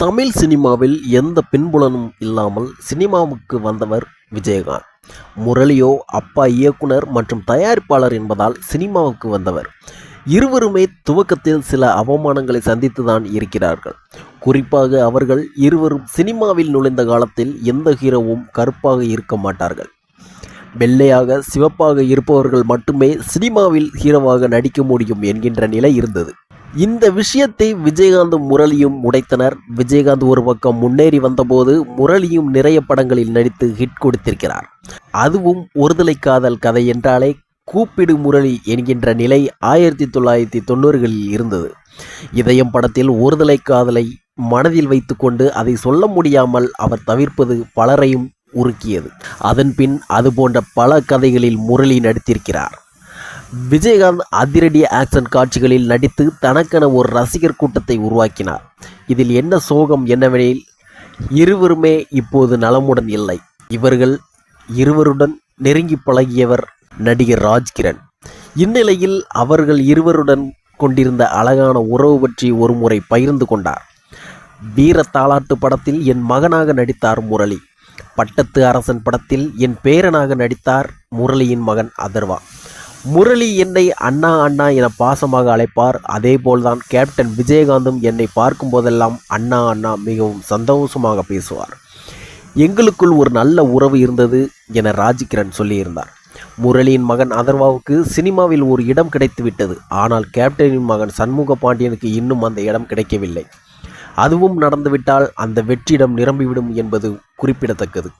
தமிழ் சினிமாவில் எந்த பின்புலனும் இல்லாமல் சினிமாவுக்கு வந்தவர் விஜயகாந்த். முரளியோ அப்பா இயக்குனர் மற்றும் தயாரிப்பாளர் என்பதால் சினிமாவுக்கு வந்தவர். இருவருமே துவக்கத்தில் சில அவமானங்களை சந்தித்துதான் இருக்கிறார்கள். குறிப்பாக அவர்கள் இருவரும் சினிமாவில் நுழைந்த காலத்தில் எந்த ஹீரோவும் கருப்பாக இருக்க மாட்டார்கள். வெள்ளையாக சிவப்பாக இருப்பவர்கள் மட்டுமே சினிமாவில் ஹீரோவாக நடிக்க முடியும் என்கின்ற நிலை இருந்தது. இந்த விஷயத்தை விஜயகாந்த் முரளியும் உடைத்தனர். விஜயகாந்த் ஒரு பக்கம் முன்னேறி வந்தபோது முரளியும் நிறைய படங்களில் நடித்து ஹிட் கொடுத்திருக்கிறார். அதுவும் ஒருதலை காதல் கதை என்றாலே கூப்பிடு முரளி என்கின்ற நிலை ஆயிரத்தி தொள்ளாயிரத்தி தொண்ணூறுகளில் இருந்தது. இதயம் படத்தில் ஒருதலை காதலை மனதில் வைத்துக்கொண்டு அதை சொல்ல முடியாமல் அவர் தவிர்ப்பது பலரையும் உருக்கியது. அதன்பின் அது போன்ற பல கதைகளில் முரளி நடித்திருக்கிறார். விஜயகாந்த் அதிரடி ஆக்ஷன் காட்சிகளில் நடித்து தனக்கென ஒரு ரசிகர் கூட்டத்தை உருவாக்கினார். இதில் என்ன சோகம் என்னவெனில் இருவருமே இப்போது நலமுடன் இல்லை. இவர்கள் இருவருடன் நெருங்கி பழகியவர் நடிகர் ராஜ்கிரண். இந்நிலையில் அவர்கள் இருவருடன் கொண்டிருந்த அழகான உறவு பற்றி ஒருமுறை பகிர்ந்து கொண்டார். வீர தாலாட்டு படத்தில் என் மகனாக நடித்தார் முரளி. பட்டத்து அரசன் படத்தில் என் பேரனாக நடித்தார் முரளியின் மகன் அதர்வா. முரளி என்னை அண்ணா அண்ணா என பாசமாக அழைப்பார். அதேபோல்தான் கேப்டன் விஜயகாந்தும் என்னை பார்க்கும் போதெல்லாம் அண்ணா அண்ணா மிகவும் சந்தோஷமாக பேசுவார். எங்களுக்குள் ஒரு நல்ல உறவு இருந்தது என ராஜ்கிரண் சொல்லியிருந்தார். முரளியின் மகன் அதர்வாவுக்கு சினிமாவில் ஒரு இடம் கிடைத்து விட்டது ஆனால் கேப்டனின் மகன் சண்முக பாண்டியனுக்கு இன்னும் அந்த இடம் கிடைக்கவில்லை. அதுவும் நடந்துவிட்டால் அந்த வெற்றிடம் நிரம்பிவிடும் என்பது குறிப்பிடத்தக்கது.